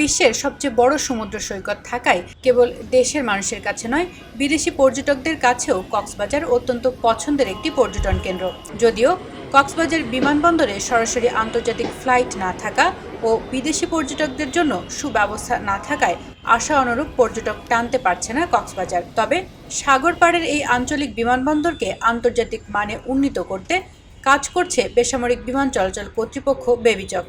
বিশ্বের সবচেয়ে বড় সমুদ্র সৈকত থাকায় কেবল দেশের মানুষের কাছে নয়, বিদেশি পর্যটকদের কাছেও কক্সবাজার অত্যন্ত পছন্দের একটি পর্যটন কেন্দ্র। যদিও কক্সবাজার বিমানবন্দরে সরাসরি আন্তর্জাতিক ফ্লাইট না থাকা ও বিদেশি পর্যটকদের জন্য সুব্যবস্থা না থাকায় আশা অনুরূপ পর্যটক টানতে পারছে না কক্সবাজার। তবে সাগর পাড়ের এই আঞ্চলিক বিমানবন্দরকে আন্তর্জাতিক মানে উন্নীত করতে কাজ করছে বেসামরিক বিমান চলাচল কর্তৃপক্ষ বেবিচক।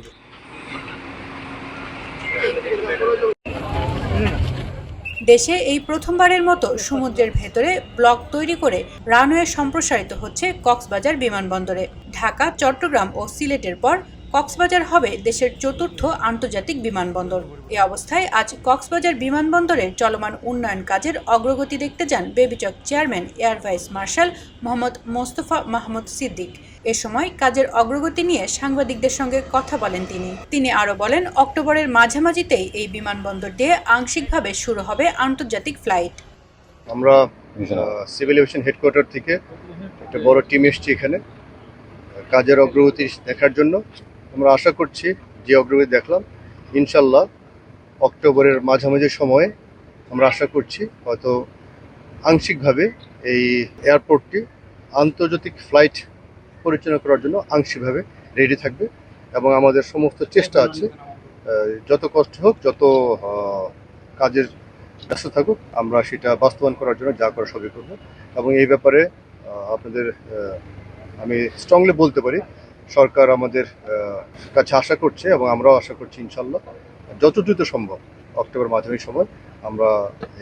দেশে এই প্রথমবারের মতো সমুদ্রের ভেতরে ব্লক তৈরি করে রানওয়ে সম্প্রসারিত হচ্ছে কক্সবাজার বিমানবন্দরে। ঢাকা, চট্টগ্রাম ও সিলেটের পর কক্সবাজার হবে দেশের চতুর্থ আন্তর্জাতিক বিমানবন্দর। এ অবস্থায় আজ কক্সবাজার বিমানবন্দরের চলমান উন্নয়ন কাজের অগ্রগতি দেখতে যান Bebichak chairman air vice marshal Mohammad Mostafa Mahmud Siddique. এ সময় কাজের অগ্রগতি নিয়ে সাংবাদিকদের সঙ্গে কথা বলেন তিনি। তিনি আরও বলেন অক্টোবরের মাঝামাঝিতেই এই বিমানবন্দর দিয়ে আংশিকভাবে শুরু হবে আন্তর্জাতিক ফ্লাইট। আমরা সিভিল এভিয়েশন হেডকোয়ার্টার থেকে একটা বড় টিম এসেছি এখানে। কাজের অগ্রগতি দেখার জন্য আমরা আশা করছি, যে অগ্রগতি দেখলাম ইনশাল্লাহ অক্টোবরের মাঝামাঝি সময়ে আমরা আশা করছি, হয়তো আংশিকভাবে এই এয়ারপোর্টটি আন্তর্জাতিক ফ্লাইট পরিচালনা করার জন্য আংশিকভাবে রেডি থাকবে এবং আমাদের সমস্ত চেষ্টা আছে যত কষ্ট হোক, যত কাজের ব্যস্ত থাকুক, আমরা সেটা বাস্তবায়ন করার জন্য যা করা সবই করব। এবং এই ব্যাপারে আপনাদের আমি স্ট্রংলি বলতে পারি সরকার আমাদের কাছে আশা করছে এবং আমরাও আশা করছি ইনশাল্লাহ। যত দ্রুত সম্ভব, অক্টোবর মাঝামাঝি সময়, আমরা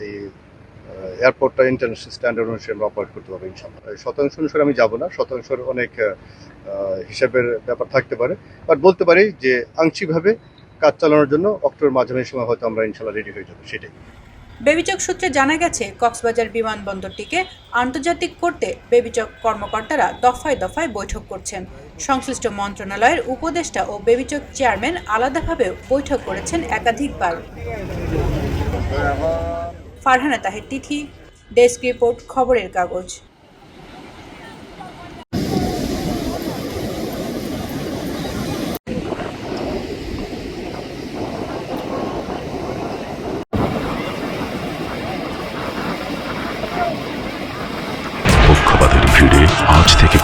এই এয়ারপোর্টটা ইন্টারন্যাশনাল স্ট্যান্ডার্ড অনুসারে আমরা অপারেট করতে পারব ইনশাল্লাহ। শতাংশ অনুসারে আমি যাব না, শতাংশের অনেক হিসাবের ব্যাপার থাকতে পারে। বাট বলতে পারি যে, আংশিকভাবে কাজ চালানোর জন্য অক্টোবর মাঝামাঝি সময় হয়তো আমরা ইনশাল্লাহ রেডি হয়ে যাব, সেটাই। বেবিচক সূত্রে জানা গেছে, কক্সবাজার বিমানবন্দরটিকে আন্তর্জাতিক করতে বেবিচক কর্মকর্তারা দফায় দফায় বৈঠক করছেন। সংশ্লিষ্ট মন্ত্রণালয়ের উপদেষ্টা ও বেবিচক চেয়ারম্যান আলাদাভাবে বৈঠক করেছেন একাধিকবার। ফারহানা তাহের, তিথি, ডেস্ক রিপোর্ট, খবরের কাগজ পক্ষপাতের ভিড়ে আজ থেকে